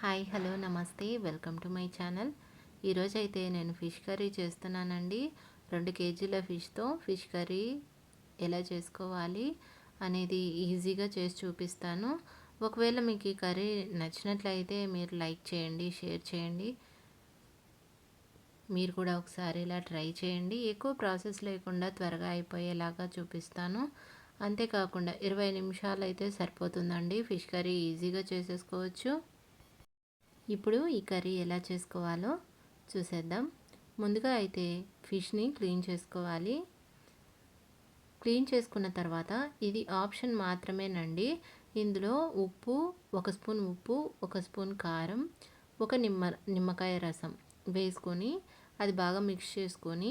Hi hello namaste. Welcome to my channel. ఈరోజు అయితే నేను ఫిష్ కర్రీ చేస్తున్నానండి. రెండు కేజీల ఫిష్తో ఫిష్ కర్రీ ఎలా చేసుకోవాలి అనేది ఈజీగా చేసి చూపిస్తాను. ఒకవేళ మీకు ఈ కర్రీ నచ్చినట్లయితే మీరు లైక్ చేయండి షేర్ చేయండి. మీరు కూడా ఒకసారి ఇలా ట్రై చేయండి. ఎక్కువ ప్రాసెస్ లేకుండా త్వరగా అయిపోయేలాగా చూపిస్తాను. అంతేకాకుండా ఇరవై నిమిషాలు అయితే సరిపోతుందండి. ఫిష్ కర్రీ ఈజీగా చేసేసుకోవచ్చు. ఇప్పుడు ఈ కర్రీ ఎలా చేసుకోవాలో చూసేద్దాం. ముందుగా అయితే ఫిష్ని క్లీన్ చేసుకోవాలి. క్లీన్ చేసుకున్న తర్వాత ఇది ఆప్షన్ మాత్రమేనండి. ఇందులో ఉప్పు ఒక స్పూన్ ఉప్పు ఒక స్పూన్ కారం ఒక నిమ్మ నిమ్మకాయ రసం వేసుకొని అది బాగా మిక్స్ చేసుకొని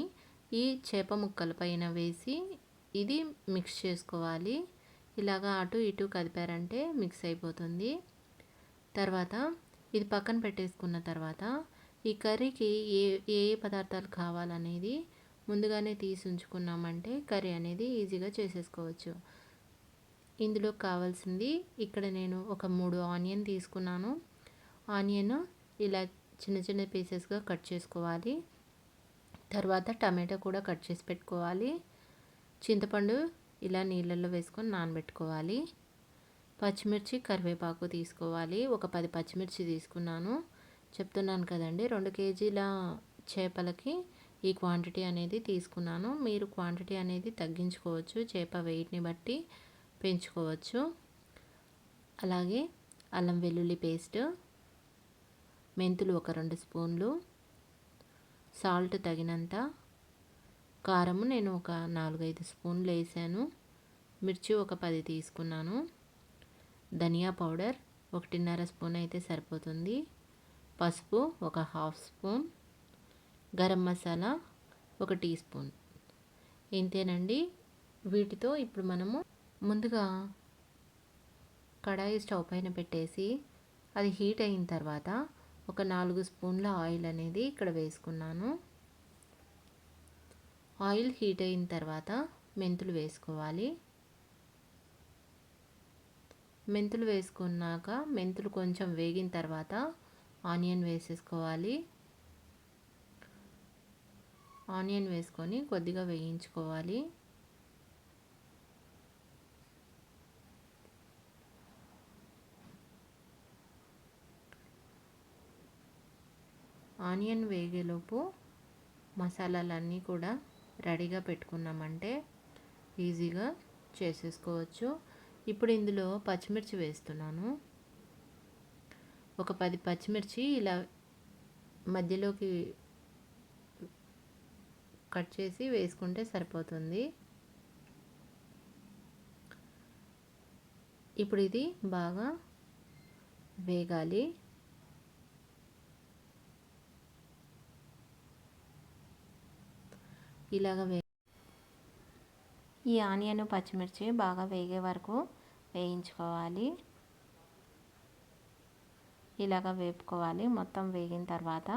ఈ చేప ముక్కల పైన వేసి ఇది మిక్స్ చేసుకోవాలి. ఇలాగా అటు ఇటు కదిపారంటే మిక్స్ అయిపోతుంది. తర్వాత ఇది పక్కన పెట్టేసుకున్న తర్వాత ఈ కర్రీకి ఏ ఏ పదార్థాలు కావాలనేది ముందుగానే తీసి ఉంచుకున్నామంటే కర్రీ అనేది ఈజీగా చేసేసుకోవచ్చు. ఇందులో కావాల్సింది ఇక్కడ నేను ఒక మూడు ఆనియన్ తీసుకున్నాను. ఆనియన్ ఇలా చిన్న చిన్న పీసెస్గా కట్ చేసుకోవాలి. తర్వాత టమాటో కూడా కట్ చేసి పెట్టుకోవాలి. చింతపండు ఇలా నీళ్ళల్లో వేసుకొని నానబెట్టుకోవాలి. పచ్చిమిర్చి కరివేపాకు తీసుకోవాలి. ఒక పది పచ్చిమిర్చి తీసుకున్నాను. చెప్తున్నాను కదండి రెండు కేజీల చేపలకి ఈ క్వాంటిటీ అనేది తీసుకున్నాను. మీరు క్వాంటిటీ అనేది తగ్గించుకోవచ్చు చేప వెయిట్ని బట్టి పెంచుకోవచ్చు. అలాగే అల్లం వెల్లుల్లి పేస్ట్ మెంతులు ఒక రెండు స్పూన్లు సాల్ట్ తగినంత కారము నేను ఒక నాలుగైదు స్పూన్లు వేసాను. మిర్చి ఒక పది తీసుకున్నాను. ధనియా పౌడర్ ఒకటిన్నర స్పూన్ అయితే సరిపోతుంది. పసుపు ఒక హాఫ్ స్పూన్. గరం మసాలా ఒక టీ స్పూన్. ఇంతేనండి. వీటితో ఇప్పుడు మనము ముందుగా కడాయి స్టవ్ పైన పెట్టేసి అది హీట్ అయిన తర్వాత ఒక నాలుగు స్పూన్ల ఆయిల్ అనేది ఇక్కడ వేసుకున్నాను. ఆయిల్ హీట్ అయిన తర్వాత మెంతులు వేసుకోవాలి. మెంతులు వేసుకున్నాక మెంతులు కొంచెం వేగిన తర్వాత ఆనియన్ వేసేసుకోవాలి. ఆనియన్ వేసుకొని కొద్దిగా వేయించుకోవాలి. ఆనియన్ వేగేలోపు మసాలాలన్నీ కూడా రెడీగా పెట్టుకున్నామంటే ఈజీగా చేసేసుకోవచ్చు. ఇప్పుడు ఇందులో పచ్చిమిర్చి వేస్తున్నాను. ఒక పది పచ్చిమిర్చి ఇలా మధ్యలోకి కట్ చేసి వేసుకుంటే సరిపోతుంది. ఇప్పుడు ఇది బాగా వేగాలి. ఇలాగ వే ఈ ఆనియన్ పచ్చిమిర్చి బాగా వేగే వరకు వేయించుకోవాలి. ఇలాగ వేపుకోవాలి. మొత్తం వేగిన తర్వాత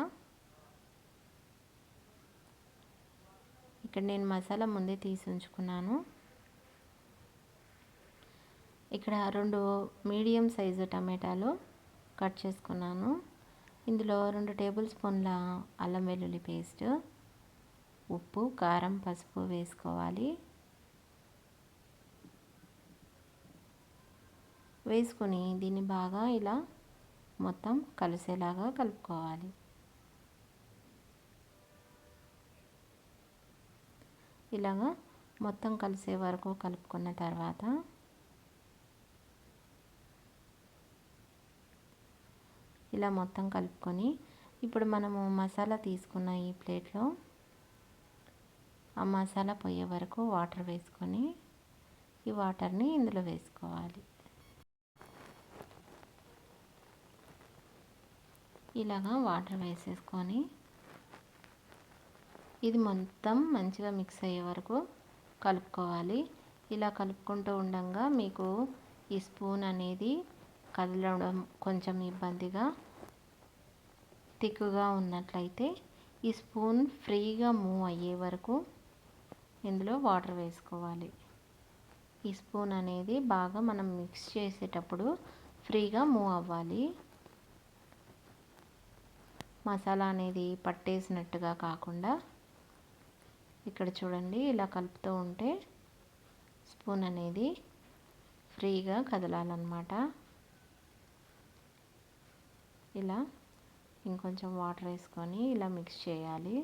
ఇక్కడ నేను మసాలా ముందే తీసి ఉంచుకున్నాను. ఇక్కడ రెండు మీడియం సైజు టమాటాలు కట్ చేసుకున్నాను. ఇందులో రెండు టేబుల్ స్పూన్ల అల్లం వెల్లుల్లి పేస్ట్ ఉప్పు కారం పసుపు వేసుకోవాలి. వేసుకొని దీన్ని బాగా ఇలా మొత్తం కలిసేలాగా కలుపుకోవాలి. ఇలాగా మొత్తం కలిసే వరకు కలుపుకున్న తర్వాత ఇలా మొత్తం కలుపుకొని ఇప్పుడు మనము మసాలా తీసుకున్న ఈ ప్లేట్లో ఆ మసాలా పోయే వరకు వాటర్ వేసుకొని ఈ వాటర్ని ఇందులో వేసుకోవాలి. ఇలాగా వాటర్ వేసేసుకొని ఇది మొత్తం మంచిగా మిక్స్ అయ్యే వరకు కలుపుకోవాలి. ఇలా కలుపుకుంటూ ఉండగా మీకు ఈ స్పూన్ అనేది కదలడం కొంచెం ఇబ్బందిగా తిక్కుగా ఉన్నట్లయితే ఈ స్పూన్ ఫ్రీగా మూవ్ అయ్యే వరకు ఇందులో వాటర్ వేసుకోవాలి. ఈ స్పూన్ అనేది బాగా మనం మిక్స్ చేసేటప్పుడు ఫ్రీగా మూవ్ అవ్వాలి. మసాలా అనేది పట్టేసినట్టుగా కాకుండా ఇక్కడ చూడండి ఇలా కలుపుతూ ఉంటే స్పూన్ అనేది ఫ్రీగా కదలాలన్నమాట. ఇలా ఇంకొంచెం వాటర్ వేసుకొని ఇలా మిక్స్ చేయాలి.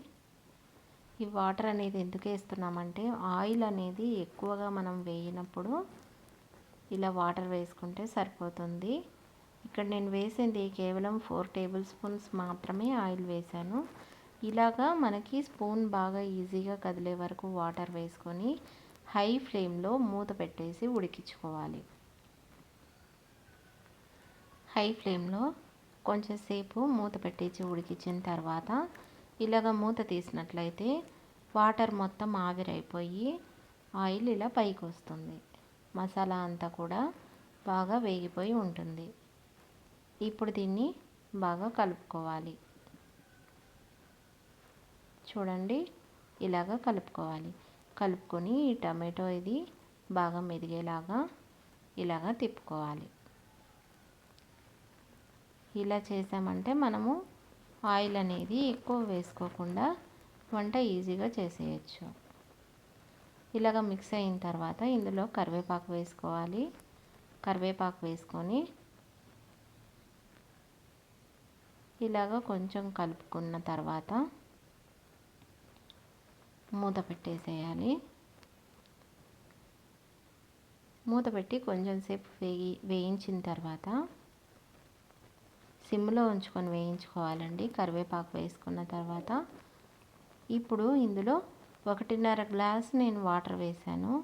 ఈ వాటర్ అనేది ఎందుకు వేస్తున్నామంటే ఆయిల్ అనేది ఎక్కువగా మనం వేయినప్పుడు ఇలా వాటర్ వేసుకుంటే సరిపోతుంది. ఇక్కడ నేను వేసింది కేవలం ఫోర్ టేబుల్ స్పూన్స్ మాత్రమే ఆయిల్ వేశాను. ఇలాగా మనకి స్పూన్ బాగా ఈజీగా కదిలే వరకు వాటర్ వేసుకొని హై ఫ్లేమ్లో మూత పెట్టేసి ఉడికించుకోవాలి. హై ఫ్లేమ్లో కొంచెం సేపు మూత పెట్టేసి ఉడికించిన తర్వాత ఇలాగ మూత తీసినట్లయితే వాటర్ మొత్తం ఆవిరైపోయి ఆయిల్ ఇలా పైకి వస్తుంది. మసాలా అంతా కూడా బాగా వేగిపోయి ఉంటుంది. ఇప్పుడు దీన్ని బాగా కలుపుకోవాలి. చూడండి ఇలాగ కలుపుకోవాలి. కలుపుకొని ఈ టమాటో ఇది బాగా మెదిగేలాగా ఇలాగ తిప్పుకోవాలి. ఇలా చేసామంటే మనము ఆయిల్ అనేది ఎక్కువ వేసుకోకుండా వంట ఈజీగా చేసేయచ్చు. ఇలాగ మిక్స్ అయిన తర్వాత ఇందులో కరివేపాకు వేసుకోవాలి. కరివేపాకు వేసుకొని ఇలాగ కొంచెం కలుపుకున్న తర్వాత మూత పెట్టేసేయాలి. మూత పెట్టి కొంచెం సేపు వేగి వేయించిన తర్వాత సిమ్లో ఉంచుకొని వేయించుకోవాలండి. కరివేపాకు వేసుకున్న తర్వాత ఇప్పుడు ఇందులో ఒకటిన్నర గ్లాస్ నేను వాటర్ వేసాను.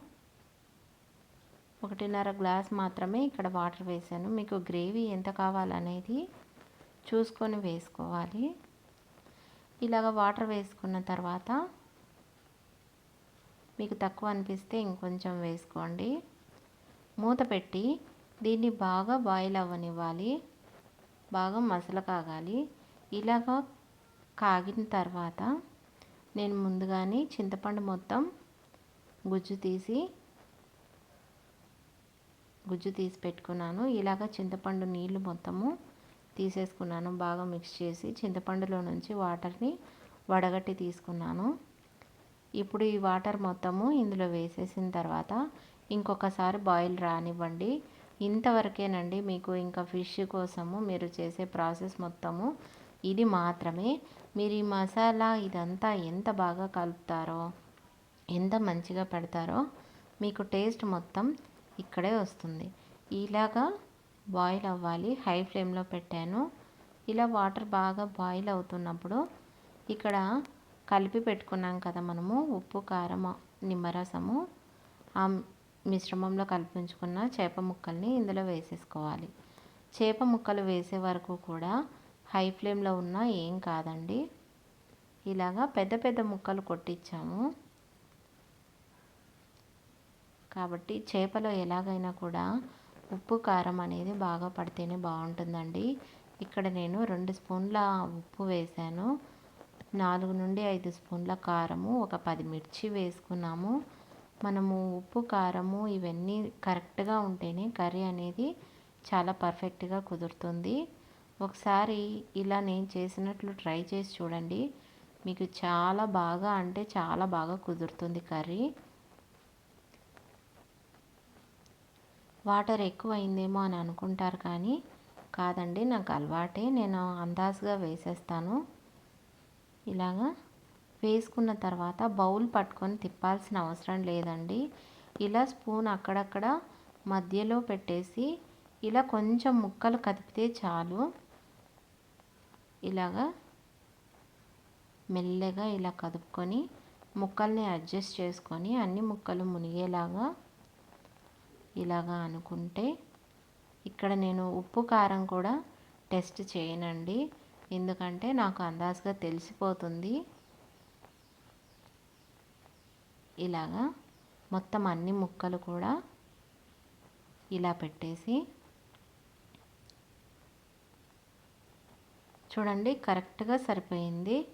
ఒకటిన్నర గ్లాస్ మాత్రమే ఇక్కడ వాటర్ వేసాను. మీకు గ్రేవీ ఎంత కావాలనేది చూసుకొని వేసుకోవాలి. ఇలాగ వాటర్ వేసుకున్న తర్వాత మీకు తక్కువ అనిపిస్తే ఇంకొంచెం వేసుకోండి. మూత పెట్టి దీన్ని బాగా బాయిల్ అవ్వనివ్వాలి. బాగా మసల కాగాలి. ఇలాగ కాగిన తర్వాత నేను ముందుగానే చింతపండు మొత్తం గుజ్జు తీసి గుజ్జు తీసి పెట్టుకున్నాను. ఇలాగ చింతపండు నీళ్ళు మొత్తము తీసేసుకున్నాను. బాగా మిక్స్ చేసి చింతపండులో నుంచి వాటర్ని వడగట్టి తీసుకున్నాను. ఇప్పుడు ఈ వాటర్ మొత్తము ఇందులో వేసేసిన తర్వాత ఇంకొకసారి బాయిల్ రానివ్వండి. ఇంతవరకేనండి మీకు ఇంకా ఫిష్ కోసము మీరు చేసే ప్రాసెస్ మొత్తము. ఇది మాత్రమే. మీరు ఈ మసాలా ఇదంతా ఎంత బాగా కలుపుతారో ఎంత మంచిగా పెడతారో మీకు టేస్ట్ మొత్తం ఇక్కడే వస్తుంది. ఇలాగా బాయిల్ అవ్వాలి. హై ఫ్లేమ్లో పెట్టాను. ఇలా వాటర్ బాగా బాయిల్ అవుతున్నప్పుడు ఇక్కడ కలిపి పెట్టుకున్నాం కదా మనము ఉప్పు కారం నిమ్మరసము. ఆ మిశ్రమంలో కల్పించుకున్న చేప ముక్కల్ని ఇందులో వేసేసుకోవాలి. చేప ముక్కలు వేసే వరకు కూడా హై ఫ్లేమ్లో ఉన్నా ఏం కాదండి. ఇలాగా పెద్ద పెద్ద ముక్కలు కొట్టించాము. కాబట్టి చేపలో ఎలాగైనా కూడా ఉప్పు కారం అనేది బాగా పడితేనే బాగుంటుందండి. ఇక్కడ నేను రెండు స్పూన్ల ఉప్పు వేశాను నాలుగు నుండి ఐదు స్పూన్ల కారము ఒక పది మిర్చి వేసుకున్నాము. మనము ఉప్పు కారము ఇవన్నీ కరెక్ట్గా ఉంటేనే కర్రీ అనేది చాలా పర్ఫెక్ట్గా కుదురుతుంది. ఒకసారి ఇలా నేను చేసినట్లు ట్రై చేసి చూడండి. మీకు చాలా బాగా అంటే చాలా బాగా కుదురుతుంది కర్రీ. వాటర్ ఎక్కువ అయిందేమో అని అనుకుంటారు కానీ కాదండి నాకు అలవాటే. నేను అందాజుగా వేసేస్తాను. ఇలాగా వేసుకున్న తర్వాత బౌల్ పట్టుకొని తిప్పాల్సిన అవసరం లేదండి. ఇలా స్పూన్ అక్కడక్కడ మధ్యలో పెట్టేసి ఇలా కొంచెం ముక్కలు కదిపితే చాలు. ఇలాగా మెల్లగా ఇలా కదుపుకొని ముక్కల్ని అడ్జస్ట్ చేసుకొని అన్ని ముక్కలు మునిగేలాగా ఇలాగా అనుకుంటే ఇక్కడ నేను ఉప్పు కారం కూడా టెస్ట్ చేయనండి. ఎందుకంటే నాకు అందాజుగా తెలిసిపోతుంది. ఇలాగా మొత్తం అన్ని ముక్కలు కూడా ఇలా పెట్టేసి చూడండి కరెక్ట్గా సరిపోయింది.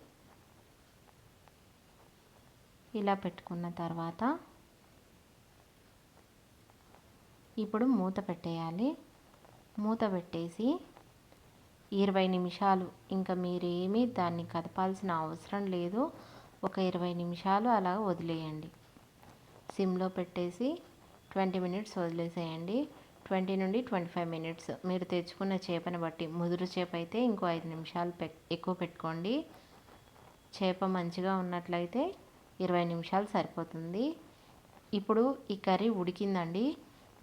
ఇలా పెట్టుకున్న తర్వాత ఇప్పుడు మూత పెట్టేయాలి. మూత పెట్టేసి ఇరవై నిమిషాలు ఇంకా మీరేమీ దాన్ని కదపాల్సిన అవసరం లేదు. ఒక ఇరవై నిమిషాలు అలా వదిలేయండి. సిమ్లో పెట్టేసి ట్వంటీ మినిట్స్ వదిలేసేయండి. ట్వంటీ నుండి ట్వంటీ ఫైవ్ మినిట్స్. మీరు తెచ్చుకున్న చేపను బట్టి ముదురు చేప అయితే ఇంకో ఐదు నిమిషాలు పె ఎక్కువ పెట్టుకోండి. చేప మంచిగా ఉన్నట్లయితే ఇరవై నిమిషాలు సరిపోతుంది. ఇప్పుడు ఈ కర్రీ ఉడికిందండి.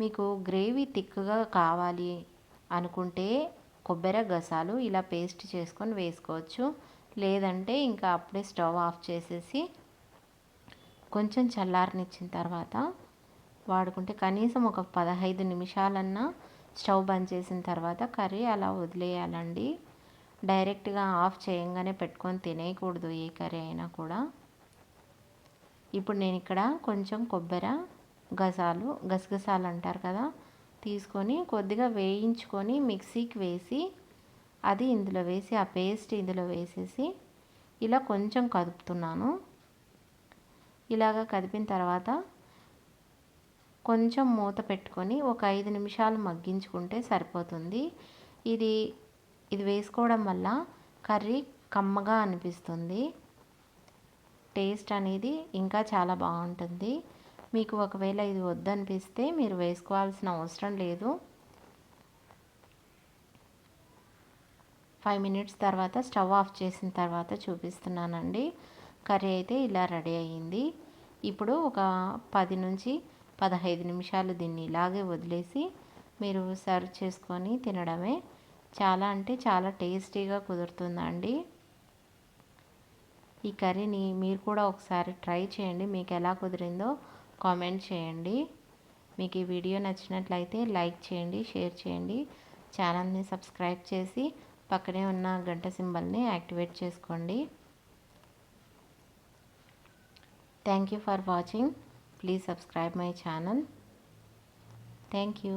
మీకు గ్రేవీ థిక్గా కావాలి అనుకుంటే కొబ్బరి గసాలు ఇలా పేస్ట్ చేసుకొని వేసుకోవచ్చు. లేదంటే ఇంకా అప్పుడే స్టవ్ ఆఫ్ చేసేసి కొంచెం చల్లారనిచ్చిన తర్వాత వాడుకుంటే కనీసం ఒక పదహైదు నిమిషాలన్నా స్టవ్ బంద్ చేసిన తర్వాత కర్రీ అలా వదిలేయాలండి. డైరెక్ట్గా ఆఫ్ చేయంగానే పెట్టుకొని తినేయకూడదు ఏ కర్రీ అయినా కూడా. ఇప్పుడు నేను ఇక్కడ కొంచెం కొబ్బరి గసాలు గసగసాలు అంటారు కదా? తీసుకొని కొద్దిగా వేయించుకొని మిక్సీకి వేసి అది ఇందులో వేసి ఆ పేస్ట్ ఇందులో వేసేసి ఇలా కొంచెం కదుపుతున్నాను. ఇలాగ కదిపిన తర్వాత కొంచెం మూత పెట్టుకొని ఒక ఐదు నిమిషాలు మగ్గించుకుంటే సరిపోతుంది. ఇది ఇది వేసుకోవడం వల్ల కర్రీ కమ్మగా అనిపిస్తుంది. టేస్ట్ అనేది ఇంకా చాలా బాగుంటుంది. మీకు ఒకవేళ ఇది వద్దనిపిస్తే మీరు వేసుకోవాల్సిన అవసరం లేదు. ఫైవ్ మినిట్స్ తర్వాత స్టవ్ ఆఫ్ చేసిన తర్వాత చూపిస్తున్నానండి. కర్రీ అయితే ఇలా రెడీ అయ్యింది. ఇప్పుడు ఒక పది నుంచి పదహైదు నిమిషాలు దీన్ని ఇలాగే వదిలేసి మీరు సర్వ్ చేసుకొని తినడమే చాలా అంటే చాలా టేస్టీగా కుదురుతుందండి. ఈ కర్రీని మీరు కూడా ఒకసారి ట్రై చేయండి. మీకు ఎలా కుదిరిందో కామెంట్ చేయండి. మీకు ఈ వీడియో నచ్చినట్లయితే లైక్ చేయండి షేర్ చేయండి. ఛానల్ని సబ్స్క్రైబ్ చేసి పక్కనే ఉన్న గంట సింబల్ని యాక్టివేట్ చేసుకోండి. Thank you for watching please subscribe my channel thank you